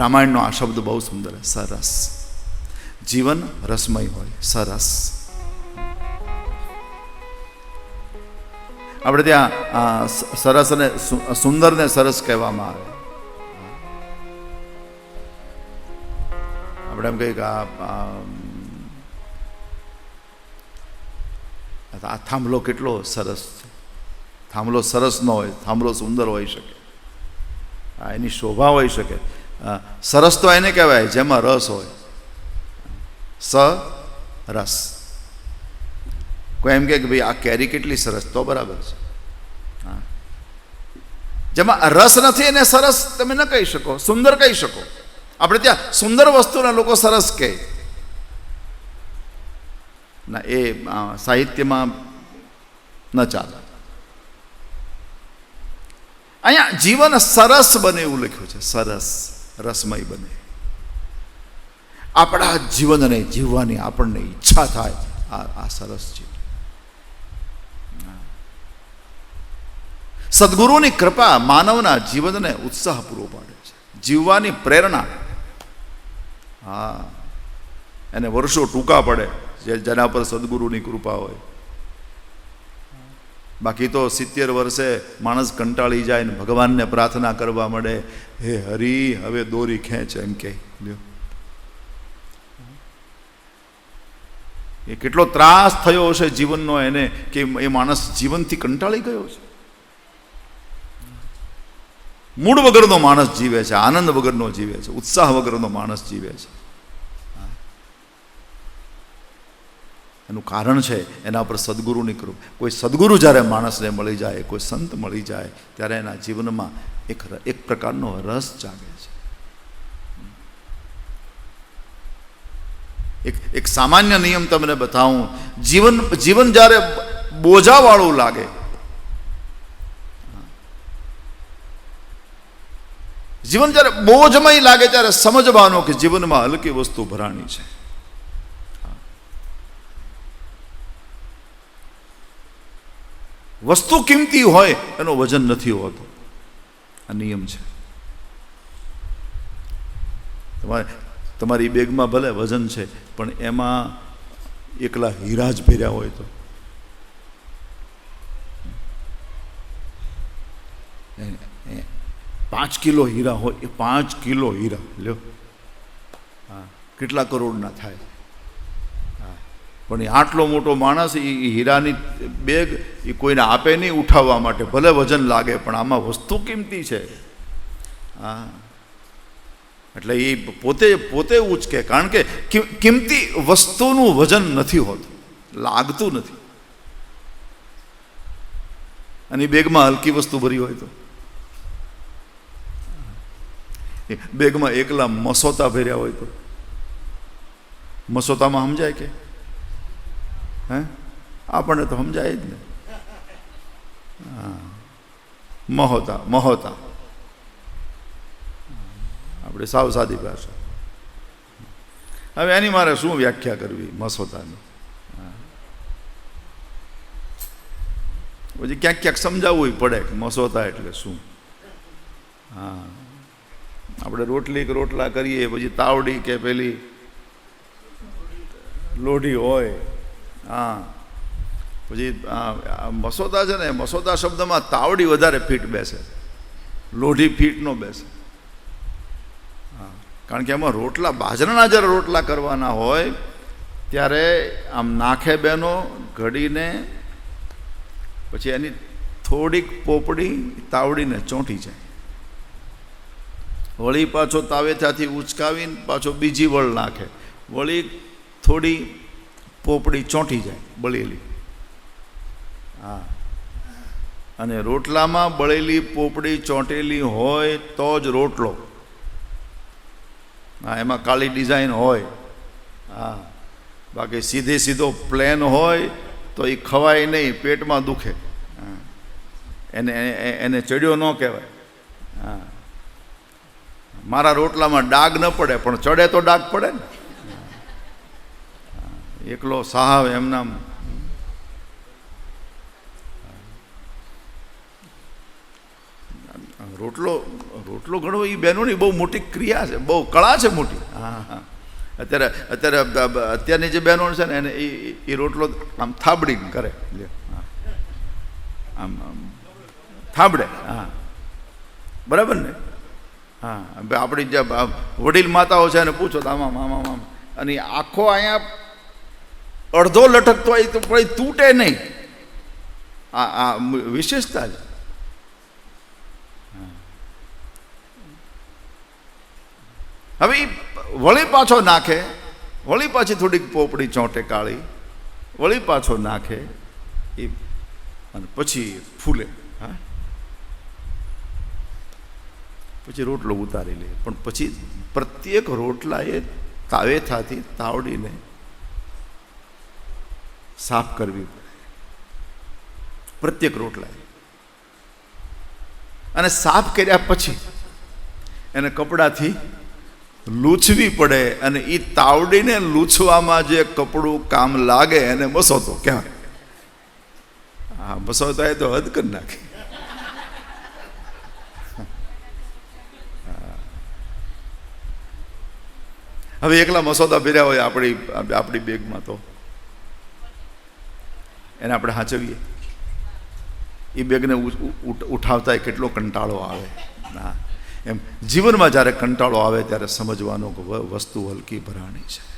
રામાયણનો આ શબ્દ બહુ સુંદર છે. સરસ. જીવન રસમય હોય. સરસ. આપણે ત્યાં સરસ અને સુંદરને સરસ કહેવામાં આવે. આપણે એમ કહીએ કે આ થાંભલો કેટલો સરસ છે. થાંભલો સરસ ન હોય, થાંભલો સુંદર હોઈ શકે. એની શોભા હોઈ શકે. સરસ તો એને કહેવાય, જેમાં રસ હોય. સ, રસ. કોઈ એમ કે ભાઈ આ કેરી કેટલી સરસ, તો બરાબર છે. હા. જેમાં રસ નથી એને સરસ તમે ન કહી શકો, સુંદર કહી શકો. આપણે ત્યાં સુંદર વસ્તુના લોકો સરસ કહે. ના, એ સાહિત્યમાં ન ચાલે. અહીંયા જીવન સરસ બને એવું લખ્યું છે, સરસ. રસમય બને. આપણા જીવનને જીવવાની આપણને ઈચ્છા થાય, આ આ સરસ છે. સદગુરુની કૃપા માનવના જીવનને ઉત્સાહ પૂરો પાડે છે. જીવવાની પ્રેરણા. હા. એને વર્ષો ટૂંકા પડે, જે જેના પર સદગુરુની કૃપા હોય. બાકી તો સિત્તેર વર્ષે માણસ કંટાળી જાય ને ભગવાનને પ્રાર્થના કરવા મળે, હે હરી, હવે દોરી ખેંચ, એમ કે એ કેટલો ત્રાસ થયો હશે જીવનનો એને, કે એ માણસ જીવનથી કંટાળી ગયો છે. મૂળ વગરનો માણસ જીવે છે, આનંદ વગરનો જીવે છે, ઉત્સાહ વગરનો માણસ જીવે છે. એનું કારણ છે, એના પર સદગુરુની કૃપા. કોઈ સદગુરુ જ્યારે માણસને મળી જાય, કોઈ સંત મળી જાય, ત્યારે એના જીવનમાં એક એક પ્રકારનો રસ જાગે છે. એક એક સામાન્ય નિયમ તમને બતાવું. જીવન જીવન જ્યારે બોજાવાળું લાગે, જીવન જ્યારે બોજમય લાગે, ત્યારે સમજવાનું કે જીવનમાં હલકી વસ્તુ ભરાણી છે. વસ્તુ કિંમતી હોય, એનો વજન નથી હોતો. આ નિયમ છે. તમારે, તમારી બેગમાં ભલે વજન છે, પણ એમાં એકલા હીરા જ ભેર્યા હોય તો. પાંચ કિલો હીરા હોય, એ પાંચ કિલો હીરા, લ્યો. હા, કેટલા કરોડના થાય? પણ એ આટલો મોટો માણસ એ હીરાની બેગ એ કોઈને આપે નહીં ઉઠાવવા માટે. ભલે વજન લાગે, પણ આમાં વસ્તુ કિંમતી છે. હા. એટલે એ પોતે પોતે ઉચકે કારણ કે કિંમતી વસ્તુનું વજન નથી હોતું. લાગતું નથી. અને બેગમાં હલકી વસ્તુ ભરી હોય તો. બેગમાં એકલા મસોતા ભર્યા હોય તો. મસોતામાં સમજાય કે? હે? આપણને તો સમજાય જ ને. હા. મહોતા મહોતા. આપણે સાવ સાદી ભાષા. હવે એની મારે શું વ્યાખ્યા કરવી મસોતાની. પછી ક્યાંક ક્યાંક સમજાવવું પડે કે મસોતા એટલે શું? હા. આપણે રોટલી કે રોટલા કરીએ, પછી તાવડી કે પેલી લોઢી હોય હા. પછી મસોદા છે ને, મસોદા શબ્દમાં તાવડી વધારે ફીટ બેસે. લોઢી ફીટ નો બેસે. હા. કારણ કે એમાં રોટલા, બાજરાના જ્યારે રોટલા કરવાના હોય, ત્યારે આમ નાખે બેનો, ઘડીને, પછી એની થોડીક પોપડી તાવડીને ચોંટી જાય. વળી પાછો તાવેથાથી ઉચકાવીને પાછો બીજી વળ નાખે. વળી થોડી પોપડી ચોંટી જાય, બળેલી. હા. અને રોટલામાં બળેલી, પોપડી ચોંટેલી હોય તો જ રોટલો. હા, એમાં કાળી ડિઝાઇન હોય. હા. બાકી સીધે સીધો પ્લેન હોય તો એ ખવાય નહીં, પેટમાં દુખે. એને એને ચડ્યો ન કહેવાય. હા. મારા રોટલામાં ડાગ ન પડે, પણ ચડે તો ડાગ પડે ને. એકલો સાહાવ એમના રોટલો રોટલો ઘણો એ બહેનોની બહુ મોટી ક્રિયા છે બહુ કળા છે મોટી. હા. હા. અત્યારે અત્યારે અત્યારની જે બહેનો છે ને એને એ એ રોટલો આમ થાબડીને કરે. આમ આમ થાબડે. હા. બરાબર ને? હા. આપણી જે વડીલ માતાઓ છે એને પૂછો તો આમાં આમ આમ આમ. અને આખો અહીંયા અડધો લટકતો હોય તો પણ તૂટે નહીં. આ આ વિશેષતા છે હવે વળી પાછો નાખે, વળી પાછી થોડીક પોપડી ચોંટે કાળી, વળી પાછો નાખે એ અને પછી ફૂલે, હા. પછી રોટલો ઉતારી લે, પણ પછી પ્રત્યેક રોટલા એ તાવેથાથી તાવડીને સાફ કરવી. પ્રત્યેક રોટલા. અને સાફ કર્યા પછી એને કપડાથી લૂછવી પડે અને એ તાવડીને લૂછવામાં જે કપડું કામ લાગે એને મસોતો કહેવાય. હા મસોતો એ તો હદ કરી નાખે. હવે એકલા મસોદા ભર્યા હોય આપણી આપણી બેગમાં તો. એને આપણે સાચવીએ એ બેગને ઉઠાવતા એ કેટલો કંટાળો આવે. ના. એમ જીવનમાં જ્યારે કંટાળો આવે ત્યારે સમજવાનો વસ્તુ હલકી ભરાણી છે.